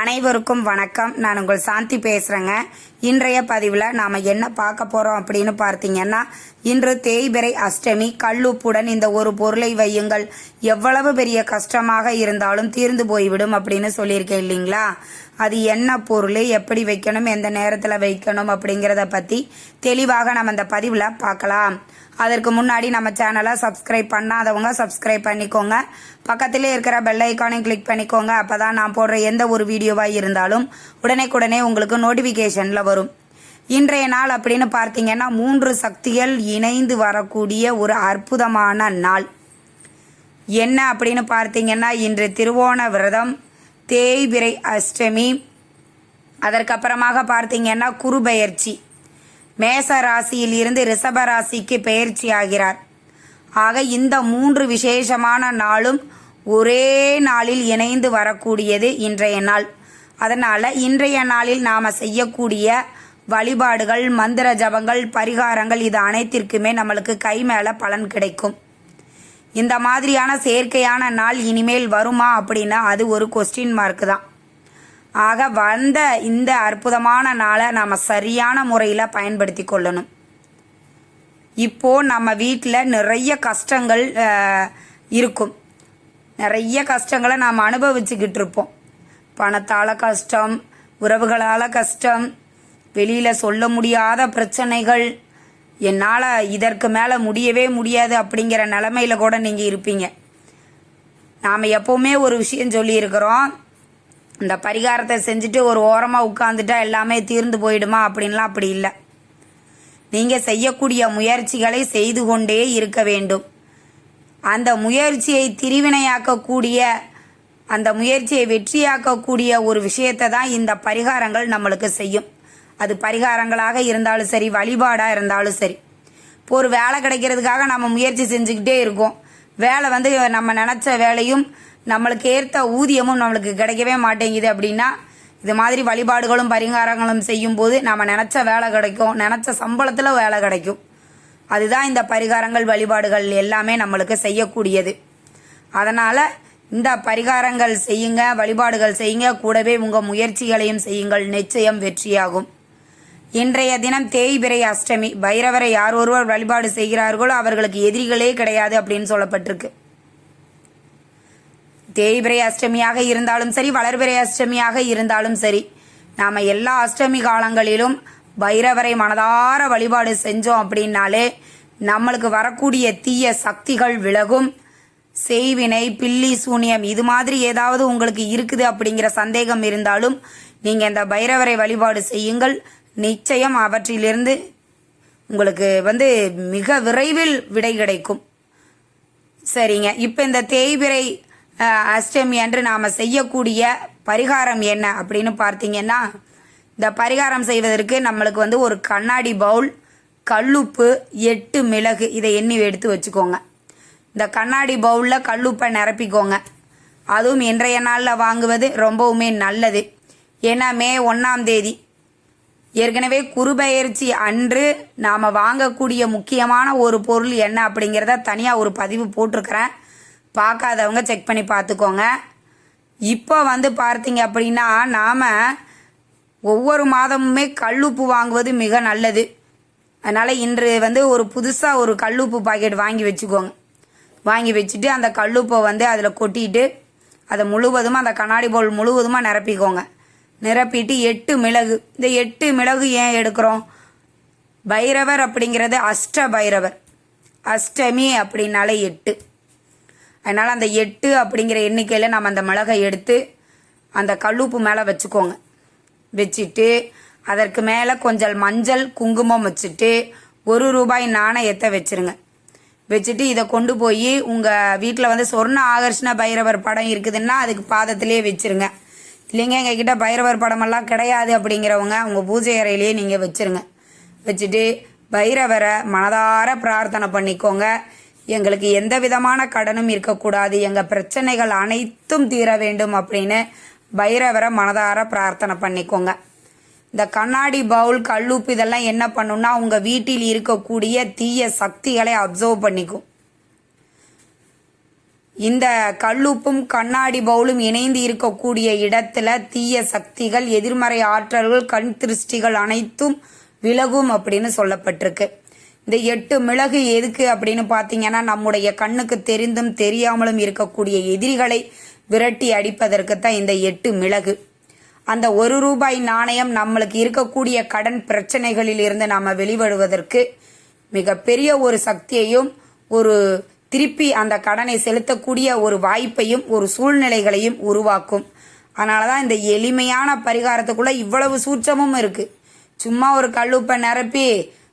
அனைவருக்கும் வணக்கம். நான் உங்கள் சாந்தி பேசுகிறேங்க இன்றைய பதிவில் நாம் என்ன பார்க்க போகிறோம் அப்படின்னு பார்த்தீங்கன்னா இன்று தேய்பிறை அஷ்டமி. கல்லுப்புடன் இந்த ஒரு பொருளை வையுங்கள். எவ்வளவு பெரிய கஷ்டமாக இருந்தாலும் தீர்ந்து போய்விடும் அப்படின்னு சொல்லியிருக்கேன் இல்லைங்களா? அது என்ன பொருள்? எப்படி வைக்கணும்? எந்த நேரத்தில் வைக்கணும்? அப்படிங்கிறத பற்றி தெளிவாக நம்ம இந்த பதிவில் பார்க்கலாம். அதற்கு முன்னாடி நம்ம சேனலை சப்ஸ்கிரைப் பண்ணாதவங்க சப்ஸ்கிரைப் பண்ணிக்கோங்க. பக்கத்திலே இருக்கிற பெல் ஐக்கானையும் கிளிக் பண்ணிக்கோங்க. அப்போ தான் நான் போடுற எந்த ஒரு வீடியோ வீடியோவாக இருந்தாலும் உடனே உங்களுக்கு நோட்டிஃபிகேஷனில் வரும். இன்றைய நாள் அப்படின்னு பார்த்தீங்கன்னா மூன்று சக்திகள் இணைந்து வரக்கூடிய ஒரு அற்புதமான நாள். என்ன அப்படின்னு பார்த்தீங்கன்னா இன்று திருவோண விரதம் தேய்பிரை அஷ்டமி அதற்கப்புறமாக பார்த்தீங்கன்னா குருபெயர்ச்சி. மேச ராசியில் இருந்து ரிஷப ராசிக்கு பெயர்ச்சி ஆகிறார். ஆக இந்த மூன்று விசேஷமான நாளும் ஒரே நாளில் இணைந்து வரக்கூடியது இன்றைய நாள். அதனால் இன்றைய நாளில் நாம் செய்யக்கூடிய வழிபாடுகள் மந்திர ஜபங்கள் பரிகாரங்கள் இது அனைத்திற்குமே நம்மளுக்கு கை மேலே பலன் கிடைக்கும். இந்த மாதிரியான செயற்கையான நாள் இனிமேல் வருமா அப்படின்னா அது ஒரு கொஸ்டின் மார்க் தான். ஆக வந்த இந்த அற்புதமான நாளை நாம் சரியான முறையில் பயன்படுத்தி கொள்ளணும். இப்போது நம்ம வீட்டில் நிறைய கஷ்டங்கள் இருக்கும். நிறைய கஷ்டங்களை நாம் அனுபவிச்சுக்கிட்டு இருப்போம். பணத்தால் கஷ்டம் உறவுகளால் கஷ்டம் வெளியில் சொல்ல முடியாத பிரச்சனைகள். என்னால் இதற்கு மேலே முடியவே முடியாது அப்படிங்கிற நிலமையில கூட நீங்கள் இருப்பீங்க. நாம் எப்போவுமே ஒரு விஷயம் சொல்லியிருக்கிறோம். இந்த பரிகாரத்தை செஞ்சுட்டு ஒரு ஓரமாக உட்காந்துட்டா எல்லாமே தீர்ந்து போயிடுமா அப்படின்லாம் அப்படி இல்லை. நீங்கள் செய்யக்கூடிய முயற்சிகளை செய்து கொண்டே இருக்க வேண்டும். அந்த முயற்சியை திரிவினையாக்கக்கூடிய அந்த முயற்சியை வெற்றியாக்கக்கூடிய ஒரு விஷயத்தை தான் இந்த பரிகாரங்கள் நம்மளுக்கு செய்யும். அது பரிகாரங்களாக இருந்தாலும் சரி வழிபாடாக இருந்தாலும் சரி. இப்போ ஒரு வேலை கிடைக்கிறதுக்காக நம்ம முயற்சி செஞ்சுக்கிட்டே இருக்கோம். வேலை வந்து நம்ம நினச்ச வேலையும் நம்மளுக்கு ஏற்ற ஊதியமும் நம்மளுக்கு கிடைக்கவே மாட்டேங்குது அப்படின்னா இது மாதிரி வழிபாடுகளும் பரிகாரங்களும் செய்யும்போது நம்ம நினச்ச வேலை கிடைக்கும். நினச்ச சம்பளத்தில் வேலை கிடைக்கும். அதுதான் இந்த பரிகாரங்கள் வழிபாடுகள் எல்லாமே நம்மளுக்கு செய்யக்கூடியது. அதனால் இந்த பரிகாரங்கள் செய்யுங்க வழிபாடுகள் செய்யுங்க கூடவே உங்கள் முயற்சிகளையும் செய்யுங்கள். நிச்சயம் வெற்றியாகும். இன்றைய தினம் தேய்பிறை அஷ்டமி. பைரவரை யார் ஒருவர் வழிபாடு செய்கிறார்களோ அவர்களுக்கு எதிரிகளே கிடையாது அப்படின்னு சொல்லப்பட்டிருக்கு. தேய்பிரை அஷ்டமியாக இருந்தாலும் சரி வளர்பிரை அஷ்டமியாக இருந்தாலும் சரி நாம் எல்லா அஷ்டமி காலங்களிலும் பைரவரை மனதார வழிபாடு செஞ்சோம் அப்படின்னாலே நம்மளுக்கு வரக்கூடிய தீய சக்திகள் விலகும். செய்வினை பில்லி சூனியம் இது மாதிரி ஏதாவது உங்களுக்கு இருக்குது அப்படிங்கிற சந்தேகம் இருந்தாலும் நீங்கள் இந்த பைரவரை வழிபாடு செய்யுங்கள். நிச்சயம் அவற்றிலிருந்து உங்களுக்கு வந்து மிக விரைவில் விடை கிடைக்கும். சரிங்க. இப்போ இந்த தேய்பிறை அஷ்டமி அன்று நாம் செய்யக்கூடிய பரிகாரம் என்ன அப்படின்னு பார்த்தீங்கன்னா இந்த பரிகாரம் செய்வதற்கு நம்மளுக்கு வந்து ஒரு கண்ணாடி பவுல் கல்லுப்பு எட்டு மிளகு இதை எண்ணி எடுத்து வச்சுக்கோங்க. இந்த கண்ணாடி பவுலில் கல்லுப்பை நிரப்பிக்கோங்க. அதுவும் இன்றைய நாளில் வாங்குவது ரொம்பவுமே நல்லது. ஏன்னா மே ஒன்றாம் தேதி. ஏற்கனவே குறுபெயர்ச்சி அன்று நாம் வாங்கக்கூடிய முக்கியமான ஒரு பொருள் என்ன அப்படிங்கிறத தனியாக ஒரு பதிவு போட்டிருக்கிறேன். பார்க்காதவங்க செக் பண்ணி பார்த்துக்கோங்க. இப்போ வந்து பார்த்தீங்க அப்படின்னா நாம் ஒவ்வொரு மாதமுமே கல்லுப்பு வாங்குவது மிக நல்லது. அதனால் இன்று வந்து ஒரு புதுசாக ஒரு கல்லுப்பு பாக்கெட் வாங்கி வச்சுக்கோங்க. வாங்கி வச்சுட்டு அந்த கல்லுப்பை வந்து அதில் கொட்டிட்டு அதை முழுவதுமாக அந்த கண்ணாடி பவுல் முழுவதுமாக நிரப்பிக்கோங்க. நிரப்பிட்டு எட்டு மிளகு. இந்த எட்டு மிளகு ஏன் எடுக்கிறோம்? பைரவர் அப்படிங்கிறது அஷ்ட பைரவர். அஷ்டமி அப்படின்னாலே எட்டு. அதனால் அந்த எட்டு அப்படிங்கிற எண்ணிக்கையில் நம்ம அந்த மிளகை எடுத்து அந்த கல்லுப்பு மேலே வச்சுக்கோங்க. வச்சுட்டு அதற்கு மேலே கொஞ்சம் மஞ்சள் குங்குமம் வச்சுட்டு ஒரு ரூபாய் நாணயத்தை வச்சிருங்க. வச்சுட்டு இதை கொண்டு போய் உங்கள் வீட்டில் வந்து சொர்ண ஆகர்ஷண பைரவர் படம் இருக்குதுன்னா அதுக்கு பாதத்திலே வச்சிருங்க. இல்லைங்க எங்ககிட்ட பைரவர் படமெல்லாம் கிடையாது அப்படிங்கிறவங்க உங்கள் பூஜை அறையிலேயே நீங்கள் வச்சுருங்க. வச்சுட்டு பைரவரை மனதார பிரார்த்தனை பண்ணிக்கோங்க. எங்களுக்கு எந்த விதமான கடனும் இருக்கக்கூடாது. எங்கள் பிரச்சனைகள் அனைத்தும் தீர வேண்டும் அப்படின்னு பைரவரை மனதார பிரார்த்தனை பண்ணிக்கோங்க. இந்த கண்ணாடி பவுல் கல்லுப்பு இதெல்லாம் என்ன பண்ணுன்னா உங்கள் வீட்டில் இருக்கக்கூடிய தீய சக்திகளை அப்சர்வ் பண்ணிக்கும். இந்த கல்லுப்பும் கண்ணாடி பவுலும் இணைந்து இருக்கக்கூடிய இடத்துல தீய சக்திகள் எதிர்மறை ஆற்றல்கள் கண் திருஷ்டிகள் அனைத்தும் விலகும் அப்படின்னு சொல்லப்பட்டிருக்கு. இந்த எட்டு மிளகு எதுக்கு அப்படின்னு பார்த்தீங்கன்னா நம்முடைய கண்ணுக்கு தெரிந்தும் தெரியாமலும் இருக்கக்கூடிய எதிரிகளை விரட்டி அடிப்பதற்கு தான் இந்த எட்டு மிளகு. அந்த ஒரு ரூபாய் நாணயம் நம்மளுக்கு இருக்கக்கூடிய கடன் பிரச்சனைகளில் இருந்து நாம் வெளிவடுவதற்கு மிகப்பெரிய ஒரு சக்தியையும் ஒரு திருப்பி அந்த கடனை செலுத்தக்கூடிய ஒரு வாய்ப்பையும் ஒரு சூழ்நிலைகளையும் உருவாக்கும். அதனால தான் இந்த எளிமையான பரிகாரத்துக்குள்ளே இவ்வளவு சூட்சமும் இருக்குது சும்மா ஒரு கல்லுப்பை நிரப்பி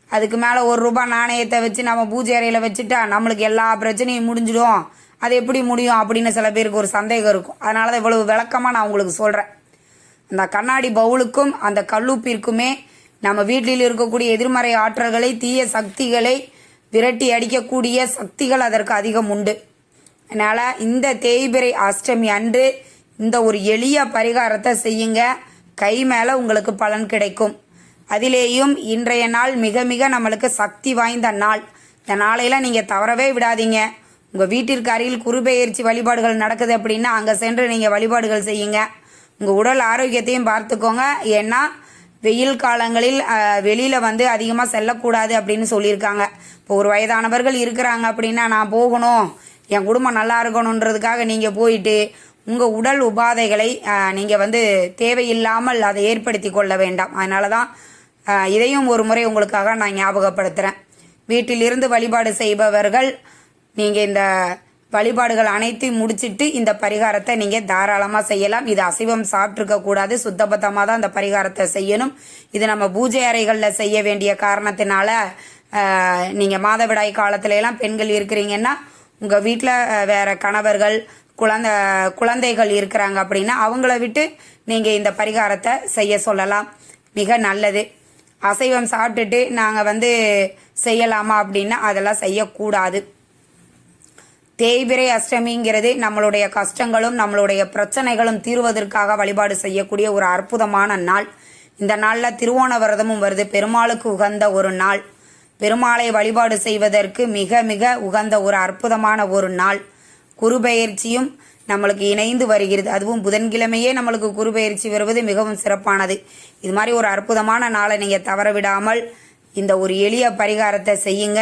அதுக்கு மேலே ஒரு ரூபாய் நாணயத்தை வச்சு நம்ம பூஜை அறையில் வச்சுட்டா நம்மளுக்கு எல்லா பிரச்சனையும் முடிஞ்சிடும். அது எப்படி முடியும் அப்படின்னு சில பேருக்கு ஒரு சந்தேகம் இருக்கும். அதனால தான் இவ்வளவு விளக்கமாக நான் உங்களுக்கு சொல்கிறேன் அந்த கண்ணாடி பவுலுக்கும் அந்த கல்லூப்பிற்குமே நம்ம வீட்டில் இருக்கக்கூடிய எதிர்மறை ஆற்றல்களை தீய சக்திகளை விரட்டி அடிக்கக்கூடிய சக்திகள் அதற்கு அதிகம் உண்டு. அதனால் இந்த தேய்பிரை அஷ்டமி அன்று இந்த ஒரு எளிய பரிகாரத்தை செய்யுங்க. கை மேலே உங்களுக்கு பலன் கிடைக்கும். அதிலேயும் இன்றைய நாள் மிக மிக நம்மளுக்கு சக்தி வாய்ந்த நாள். இந்த நாளையில் நீங்கள் தவறவே விடாதீங்க. உங்கள் வீட்டிற்கு அருகில் குருபெயர்ச்சி வழிபாடுகள் நடக்குது அப்படின்னா அங்கே சென்று நீங்கள் வழிபாடுகள் செய்யுங்க. உங்கள் உடல் ஆரோக்கியத்தையும் பார்த்துக்கோங்க. ஏன்னா வெயில் காலங்களில் வெளியில் வந்து அதிகமாக செல்லக்கூடாது அப்படின்னு சொல்லியிருக்காங்க. இப்போ ஒரு வயதானவர்கள் இருக்கிறாங்க அப்படின்னா நான் போகணும். என் குடும்பம் நல்லா இருக்கணுன்றதுக்காக நீங்கள் போயிட்டு உங்கள் உடல் உபாதைகளை நீங்கள் வந்து தேவையில்லாமல் அதை ஏற்படுத்தி கொள்ள வேண்டாம். அதனால தான் இதையும் ஒரு முறை உங்களுக்காக நான் ஞாபகப்படுத்துறேன். வீட்டிலிருந்து வழிபாடு செய்பவர்கள் நீங்கள் இந்த வழிபாடுகள் அனைத்தையும் முடிச்சிட்டு இந்த பரிகாரத்தை நீங்கள் தாராளமாக செய்யலாம். இது அசைவம் சாப்பிட்ருக்க கூடாது. சுத்தபத்தமாக தான் இந்த பரிகாரத்தை செய்யணும். இது நம்ம பூஜை அறைகளில் செய்ய வேண்டிய காரணத்தினால நீங்கள் மாதவிடாய் காலத்துல எல்லாம் பெண்கள் இருக்கிறீங்கன்னா உங்கள் வீட்டில் வேற கணவர்கள் குழந்த குழந்தைகள் இருக்கிறாங்க அப்படின்னா அவங்கள விட்டு நீங்கள் இந்த பரிகாரத்தை செய்ய சொல்லலாம். மிக நல்லது. அசைவம் சாப்பிட்டுட்டு நாங்கள் வந்து செய்யலாமா அப்படின்னா அதெல்லாம் செய்யக்கூடாது. தேய்பிரை அஷ்டமிங்கிறது நம்மளுடைய கஷ்டங்களும் நம்மளுடைய பிரச்சனைகளும் தீர்வதற்காக வழிபாடு செய்யக்கூடிய ஒரு அற்புதமான நாள். இந்த நாளில் திருவோண விரதமும் வருது. பெருமாளுக்கு உகந்த ஒரு நாள். பெருமாளை வழிபாடு செய்வதற்கு மிக மிக உகந்த ஒரு அற்புதமான ஒரு நாள். குருபெயர்ச்சியும் நம்மளுக்கு இணைந்து வருகிறது. அதுவும் புதன்கிழமையே நம்மளுக்கு குருபெயர்ச்சி வருவது மிகவும் சிறப்பானது. இது மாதிரி ஒரு அற்புதமான நாளை நீங்கள் தவற விடாமல் இந்த ஒரு எளிய பரிகாரத்தை செய்யுங்க.